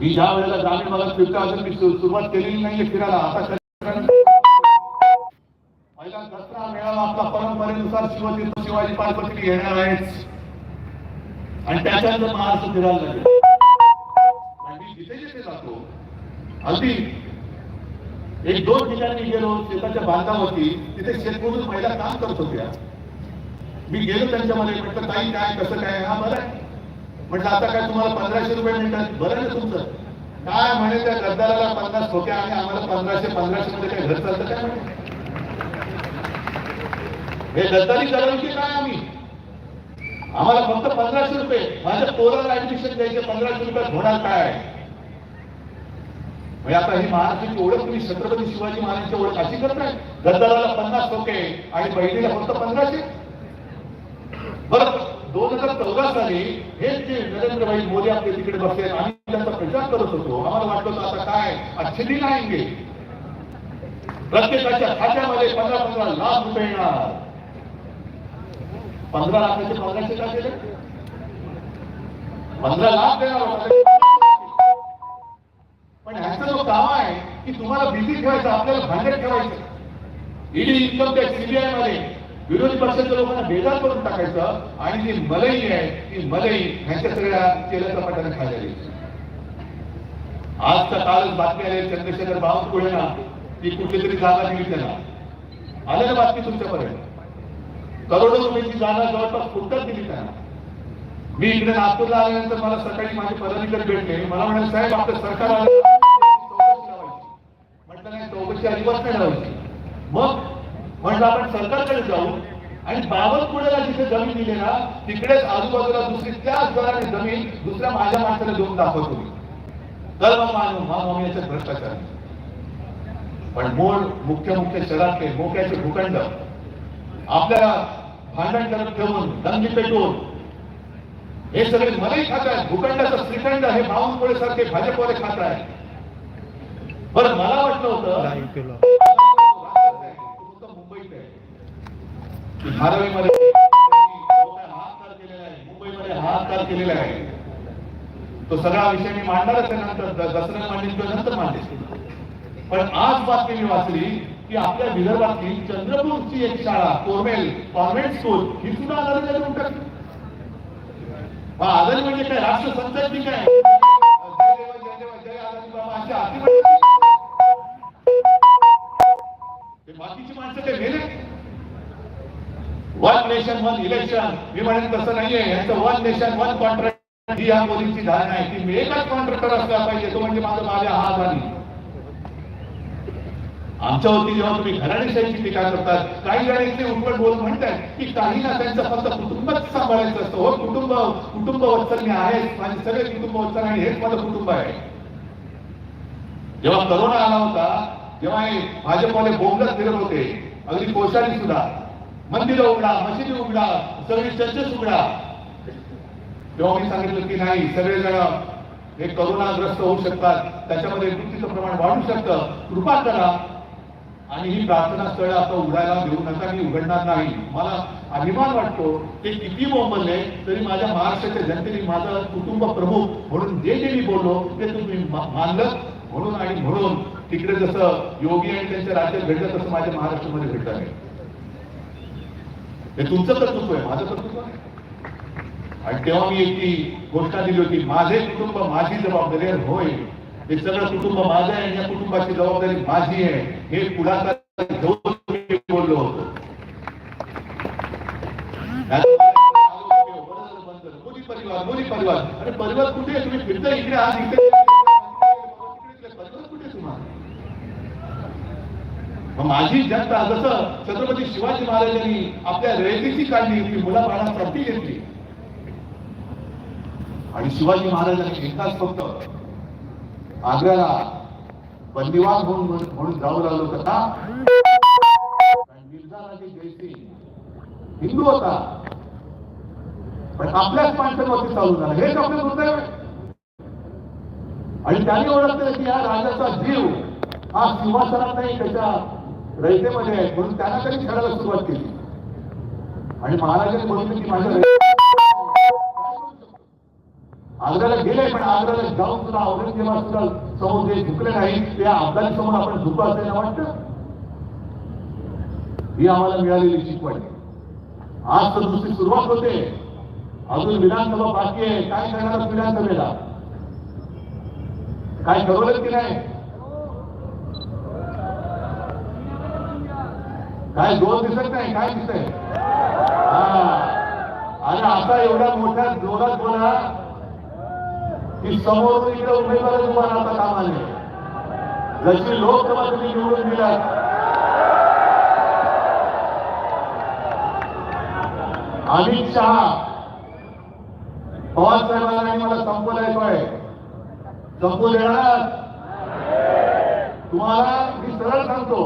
मी ज्या वेळेला जामीन मला फिरतो असेल मी सुरुवात केलेली नाहीये फिरायला. आता पहिला दसरा मेळावा आपला परंपरेनुसार शिवतीर्थ शिवाजी पार्वती घेणार आहेच आणि त्याच्यानंतर महाराष्ट्र फिरायला लागेल मी जिथे जिथे जातो अगदी एक दोन ठिकाणी गेलो शेताच्या बांधावरती तिथे शेतकरी महिला काम करत होत्या. मी गेलो त्यांच्यामध्ये म्हटलं काही काय कसं काय? हा बरं म्हटलं आता काय तुम्हाला पंधराशे रुपये मिळतात? बरं ना तुमचं. काय म्हणे त्या गद्दाराला पन्नास ठोक्या आणि आम्हाला पंधराशे पंधराशे मध्ये काय घर चालतं काय म्हणे? हे गद्दारी करायची काय आम्ही? आम्हाला फक्त पंधराशे रुपये. माझ्या पोराला ऍडमिशन द्यायचे पंधराशे रुपयात होणार काय? म्हणजे आता ही महाराष्ट्राची ओळख तुम्ही छत्रपती शिवाजी महाराजांची ओळख अशी करताय गद्दाराला पन्नास टोके आणि बहिणीला फक्त पंधराशे? बरं. दोन हजार चौदा साली हेच जे नरेंद्रभाई मोदी आपले तिकडे बसले आम्ही त्यांचा प्रचार करत होतो. आम्हाला वाटत होतं आता काय? अच्छे दिन आएंगे प्रत्येकाच्या खात्यामध्ये पंधरा पंधरा लाख रुपये येणार. पंधरा लाखाचे पंधराशे का केले? पंधरा लाख देणार पण ह्याचा जो काम आहे की तुम्हाला बिझी ठेवायचं आपल्याला भांडत ठेवायचं. ईडी इन्कम टॅक्स सीबीआयमध्ये विरोधी पक्षाच्या लोकांना बेजार करून टाकायचं आणि जी मलई आहे ती मलई ह्यांच्या सगळ्या केल्याचा पटाने खाल्लेली आजचा कालच बातमी आले चंद्रशेखर बावनकुळेना ती कुठेतरी जागा दिली त्यांना आले ना बातमी तुमच्यापर्यंत? करोडो रुपयाची जागा जवळपास फुटत दिली त्यांना मी इकडे नागपूरला आल्यानंतर मला सकाळी माझे पदाधिकारी भेटले. मला म्हणाले साहेब आपलं सरकार आलं. म्हटलं नाही चौकशी अजिबात नाही लावायची. मग म्हटलं आपण सरकारकडे जाऊ आणि बावनकुळेला जिथे जमीन दिली ना तिकडेच आजूबाजूला दुसरी त्याच दराने जमीन दुसऱ्या माझ्या माणसाला देऊन दाखवतो मी. तर मग मानू हा मग भ्रष्टाचार पण मूळ मुख्य मुख्य शहरातले मोक्याचे भूखंड आपल्याला भांडण करत ठेवून दंगी पेटवून हे सगळे मलाही खात आहेत. भूखंडाचं श्रीखंड हे बावनकुळे सारखे भाजपवाले खात आहेत. बरं मला वाटलं होतं फक्त मुंबईत आहे की धारावीमध्ये मध्ये हाहाकार केलेला आहे. मुंबईमध्ये हाहाकार केलेला आहे. तो सगळा विषय मी मांडणारच नंतर. द- दसऱ्याला मांडेल किंवा नंतर मांडेल पण आज बातमी मी वाचली की आपल्या विदर्भातली चंद्रपूरची एक शाळा कोरमेल कॉन्व्हेंट स्कूल ही सुद्धा आधार करून टाकली आदर म्हणजे काय? राष्ट्रसंत की काय? वन नेशन वन इलेक्शन मी म्हणेन तसं नाहीये. यांचं वन नेशन वन कॉन्ट्रॅक्ट ही या मोदींची धारणा आहे. की मी एकच कॉन्ट्रॅक्टर असला पाहिजे तो म्हणजे माझा माझ्या हात आमच्या वरती जेव्हा तुम्ही घराणेशाहीची टीका करतात काही जण इथे उठवट बोल म्हणतात की काही ना त्यांचं फक्त कुटुंबच सांभाळायचं असतं. हो कुटुंब कुटुंब वत्सल्य आहे माझे सगळे कुटुंब वत्सल आणि हेच माझं कुटुंब आहे. जेव्हा करोना आला होता जेव्हा हे भाजपवाले बोंबलत फिरत होते. अगदी कोशाली सुद्धा. मंदिर उघडा मशिदी उघडा सगळी चर्चेस उघडा. तेव्हा मी सांगितलं की नाही सगळेजण हे करोनाग्रस्त होऊ शकतात. त्याच्यामध्ये मृत्यूचं प्रमाण वाढू शकतं. कृपा करा. आणि ही प्रार्थना स्थळ आता उघडायला देऊ नका मी उघडणार नाही. मला अभिमान वाटतो ते किती बोंबलले तरी माझ्या महाराष्ट्राच्या जनतेने माझं कुटुंब प्रमुख म्हणून जे जे मी बोललो ते तुम्ही मानलं. म्हणून आणि म्हणून तिकडे जसं योगी आणि त्यांच्या राज्यात घडलं तसं माझ्या महाराष्ट्रामध्ये घडलं नाही हे तुमचं कर्तृत्व आहे, माझं कर्तृत्व आणि तेव्हा मी एक ती घोषणा दिली होती, माझे कुटुंब माझी जबाबदारी होय. हे सगळं कुटुंब माझं आहे या कुटुंबाची जबाबदारी माझी आहे. हे पुढाकार घेऊन बोललो होतो. परिवार परिवार? अरे परिवार कुठे तुम्ही फिरता इकडे, आज इकडे. माझी जनता जसं छत्रपती शिवाजी महाराजांनी आपल्या रेलीची काढली ती मुला बाळासाठी घेतली. आणि शिवाजी महाराजांनी एकदाच फक्त आग्र्याला बंदिवान म्हणून म्हणून जाऊ लागलो होतं जयसिंग हिंदू होता. पण आपल्याच माणसांवरती चालू झाला. हेच आपलं दुर्दैव आणि त्यांनी ओळखलं की या राजाचा जीव हा सिंहासनात नाही त्याच्या रयतेमध्ये आहेत म्हणून त्यांना त्यांनी खेळायला सुरुवात केली. आणि महाराजांनी म्हणून की माझ्या आग्र्याला गेले पण आग्र्याला जाऊन सुद्धा औरंगजेबा सुद्धा समोर जे झुकले नाही त्या अफगाणी समोर आपण झुकू असल्याला वाटत? ही आम्हाला मिळालेली शिकवण. आज तर दुसरी सुरुवात होते. अजून विधानसभा बाकी आहे. काय करणार विधानसभेला? काय ठरवलं की नाही? काय जोर दिसत नाही काय दिसतंय? आणि आता एवढ्या मोठ्या जोरात बोला की समोर इकडे उमेदवार तुम्हाला आता कामा नये जशी लोकसभा तुम्ही निवडून दिला अमित शहा पवार साहेबांनी मला संपवलाय संपू देणार? तुम्हाला मी सरळ सांगतो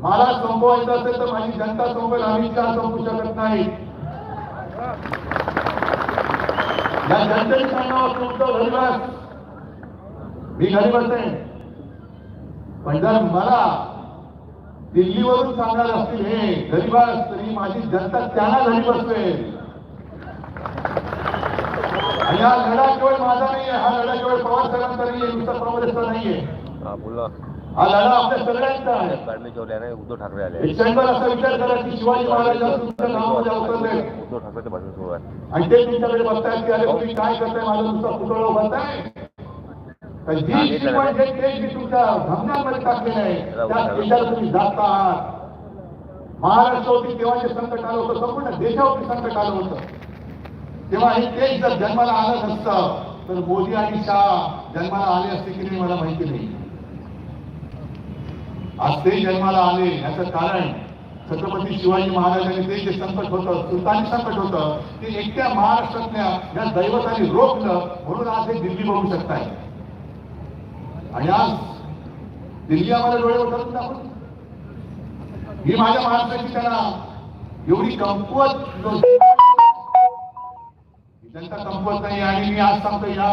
मला संपवायचं असेल तर माझी जनता संपेल आम्ही शहा संपू शकत नाही? या जनतेने सांगावं तुमचं गरीबास मी गरीब आहे. पण जर मला दिल्लीवरून सांगायला असतील हे गरीबास तरी माझी जनता त्यांना गरीब बसवेल. आणि हा लढा केवळ माझा नाहीये हा लढा केवळ पवार साहेबांचा नाहीये नुसता काँग्रेसचा नाहीये. हा लढा आपल्या सगळ्यांचा आहे. उद्धव ठाकरे आले. क्षणभर असा विचार करा की शिवाजी महाराज आज तुमच्या गावामध्ये अवतरले उद्धव ठाकरेचं भाषण सुरू आहे. आणि ते तुमच्याकडे बघतायत की अरे तुम्ही काय करताय माझा नुसता पुतळा उभारताय जी मी तुमच्या धमन्यांमध्ये टाकलेलं आहे त्या देशाला तुम्ही जाता आहात महाराष्ट्रावरती तेव्हा जे संकट आलं होतं संपूर्ण देशावरती संकट आलं होतं. तेव्हा हे जर जन्माला आलं नसतं तर मोदी आणि शाह जन्माला आले असते की नाही मला माहिती नाही. आज ते जन्माला आले याचं कारण छत्रपती शिवाजी महाराजांनी ते जे संकट होतं सुलतानी संकट होतं ते एकट्या महाराष्ट्रातल्या या दैवताने रोखलं म्हणून आज हे दिल्ली बघू शकताय. आणि आज दिल्ली आम्हाला डोळे उठवून दाखवून ही माझ्या महाराष्ट्राची त्यांना एवढी कमकुवत जनता कमकुवत नाही आणि मी आज सांगतो या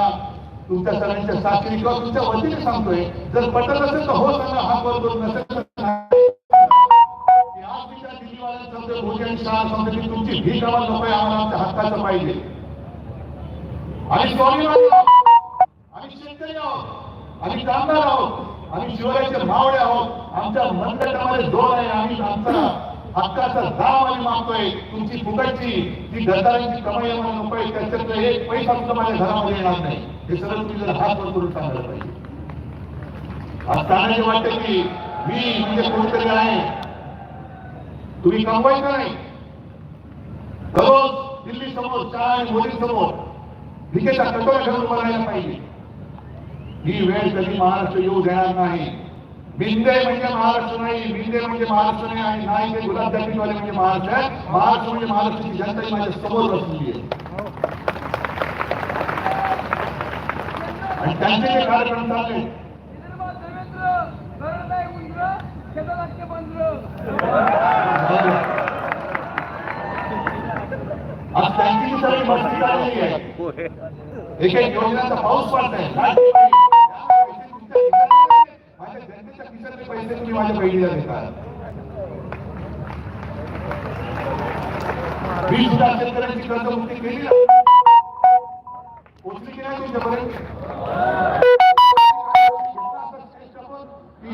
तुमच्या सगळ्यांच्या साथीने किंवा तुमच्या वतीने सांगतोय जर पटत असेल तर हो सांगा हात वर करून नसेल की आणि तुमची भीक आम्हाला नकोय आम्हाला आमच्या हक्काचं पाहिजे. आणि स्वाभिमानी आहोत शेतकरी आहोत आणि कामगार आहोत आणि शिवरायाचे मावळे आहोत आमच्या मनगटामध्ये जोर आहे आम्ही आमचा हक्काचा दाम आम्ही मागतोय. तुमची फुकटची जी गद्दारांची कमाई आम्हाला नकोय त्याच्यातलं एक पैसा सुद्धा माझ्या घरामध्ये येणार नाही. हे सगळं तुम्ही जर हात वर करून सांगायला पाहिजे. आज सांगायचे वाटतं की मी म्हणजे कोणतरी आहे. तुम्ही कमवायचं नाही. दररोज दिल्ली समोर शाळा आणि मोदी समोर भिकेचा कटोरा घेऊन उभं पाहिजे. ही वेळ कधी महाराष्ट्र येऊ देणार नाही. बिंदे म्हणजे महाराष्ट्र नाही बिंदे म्हणजे महाराष्ट्र नाही आणि नाही ते गुलाबजामुनवाले म्हणजे महाराष्ट्र आहे. महाराष्ट्र म्हणजे महाराष्ट्राची जनता माझ्यासमोर बसलेली आहे. आणि त्यांचे जे कार्यक्रम चालले. आज त्यांची सगळी मस्ती चाललेली आहे. एक एक योजनांचा पाऊस पडत आहे खिशातले पैसे तुम्ही माझ्या बहिणीला देता. वीस सुद्धा शेतकऱ्यांची कर्जमुक्ती केली. ना पोचली की नाही तुमच्यापर्यंत.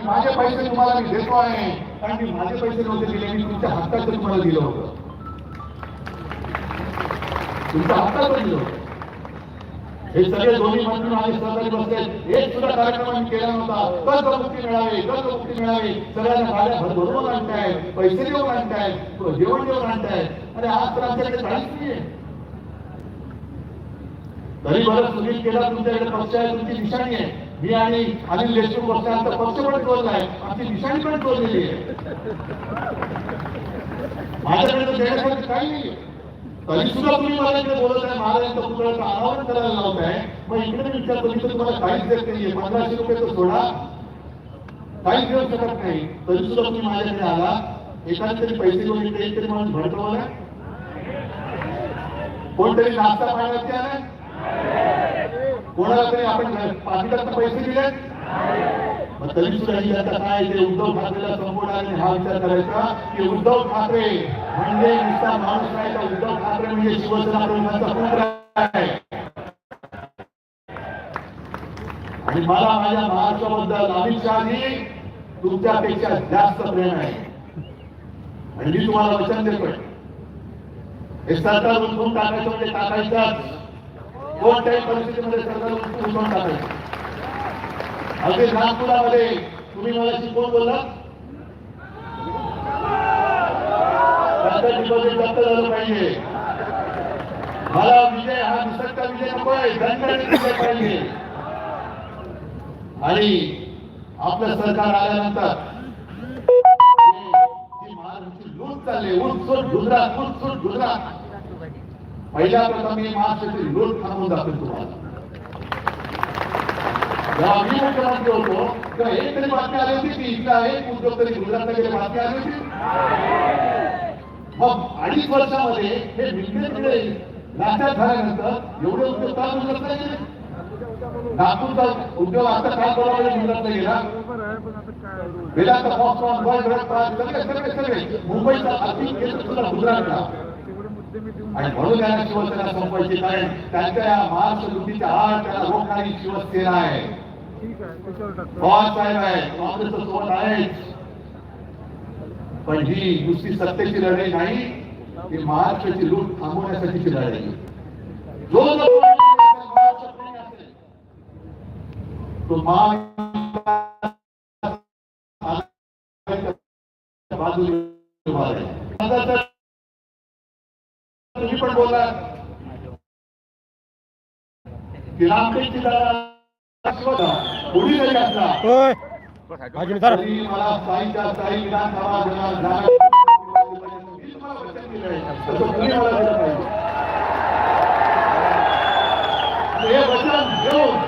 माझे पैसे तुम्हाला मी देतो आहे. कारण मी माझे पैसे नव्हते दिले मी तुमच्या हक्काचं तुम्हाला दिलं होतं. तुमच्या हक्काचं दिलं होतं. हे सगळे दोन्ही मंत्री माझे सहकारी बसले. एक सुद्धा कार्यक्रम आम्ही केला नव्हता. कर्ज मुक्ती मिळावी कर्ज मुक्ती मिळावी. सगळ्यांना गाड्या भरभरून आणताय पैसे देऊन आणताय जेवण देऊन आणताय. अरे आज तर आमच्याकडे काहीच नाहीये. तरी बरं सुनील केला तुमच्याकडे पक्ष आहे तुमची निशाणी आहे. मी आणि अनिल देशमुख पक्षांचा पक्ष पण टोलला आहे. आमची निशाणी पण टोललेली आहे. माझ्याकडे तर देण्यासाठी काही नाही तरी सुद्धा तुम्ही मला इथे बोलत आहे महाराजांच्या पुतळ्याचं अनावरण करायला लावताय. मग इकडे विचार कधी मी तर तुम्हाला काहीच देत नाहीये. पंधराशे रुपये तर सोडा. काहीच देऊ शकत नाही. तरी सुद्धा तुम्ही माझ्याकडे आला. एखाद तरी पैसे घेऊन इकडे तरी माणूस भडकवला. कोणतरी नाश्ता पाण्यावरती आला कोणाला तरी आपण पाकिटात पैसे दिले मग तरी सुद्धा ही आता काय ते उद्धव ठाकरेला संपवणारे हा विचार करायचा की उद्धव ठाकरे म्हणजे नुसता माणूस नाही तर उद्धव ठाकरे म्हणजे शिवसेना प्रमुखांचा पुत्र आहे. आणि मला माझ्या महाराष्ट्राबद्दल अमित शहाजी तुमच्यापेक्षा जास्त प्रेम आहे. आणि मी तुम्हाला वचन देतोय. हे सरकार उचलून टाकायचं म्हणजे टाकायचं कोणत्याही परिस्थितीमध्ये सरकार उचलून टाकायचं अगदी नागपुरामध्ये तुम्ही मला शिकवून बोलला? डिपॉझिट झालं पाहिजे. मला विजय हा निसटता विजय नको आहे विजय पाहिजे. आणि आपलं सरकार आल्यानंतर महाराष्ट्राची लूट चालली उत्सुट गुजरात उत्सुट गुजरात. पहिल्या प्रथम मी महाराष्ट्राची लूट थांबवून दाखवेल तुम्हाला जेव्हा मुख्यमंत्री होतो तेव्हा एक तरी बातमी आली होती की इथला एक उद्योग तरी गुजरातला गेले बातमी आली होती? मग अडीच वर्षामध्ये हे मिळते नाट्यात झाल्यानंतर एवढे उद्योग का गुजरातला गेले? नागपूरचा उद्योग आता काय बोलावले गुजरातला गेला वेदांत फॉक्सकॉन वर्ल्ड ड्रग सगळे सगळे मुंबईचा आर्थिक केंद्र सुद्धा गुजरातला. आणि म्हणून त्यांना शिवसेना संपवायची कारण त्यांच्या या महाराष्ट्र लुटीच्या आड त्याला रोखणारी शिवसेना आहे. सोबत पण ही नुसती सत्तेची लढाई नाही ही महाराष्ट्राची लूट थांबवण्यासाठीची लढाई. जो तो महाविकास हे वचन घेऊन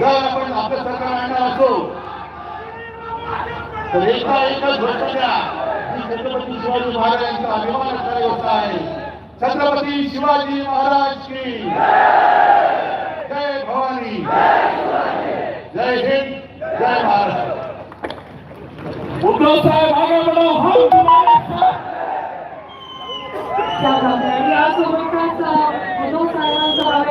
जर आपण आपलं सरकार आणणार असो तर एका एकच गोष्ट द्या. छत्रपती शिवाजी महाराजांचा अभिमान असणारी गोष्ट आहे. छत्रपती शिवाजी महाराज की जय भवानी. जय हिंद जय महाराष्ट्र उद्धव साहेब आगे बढ़ो हम तुम्हारे साथ। उद्धव साहेबांचा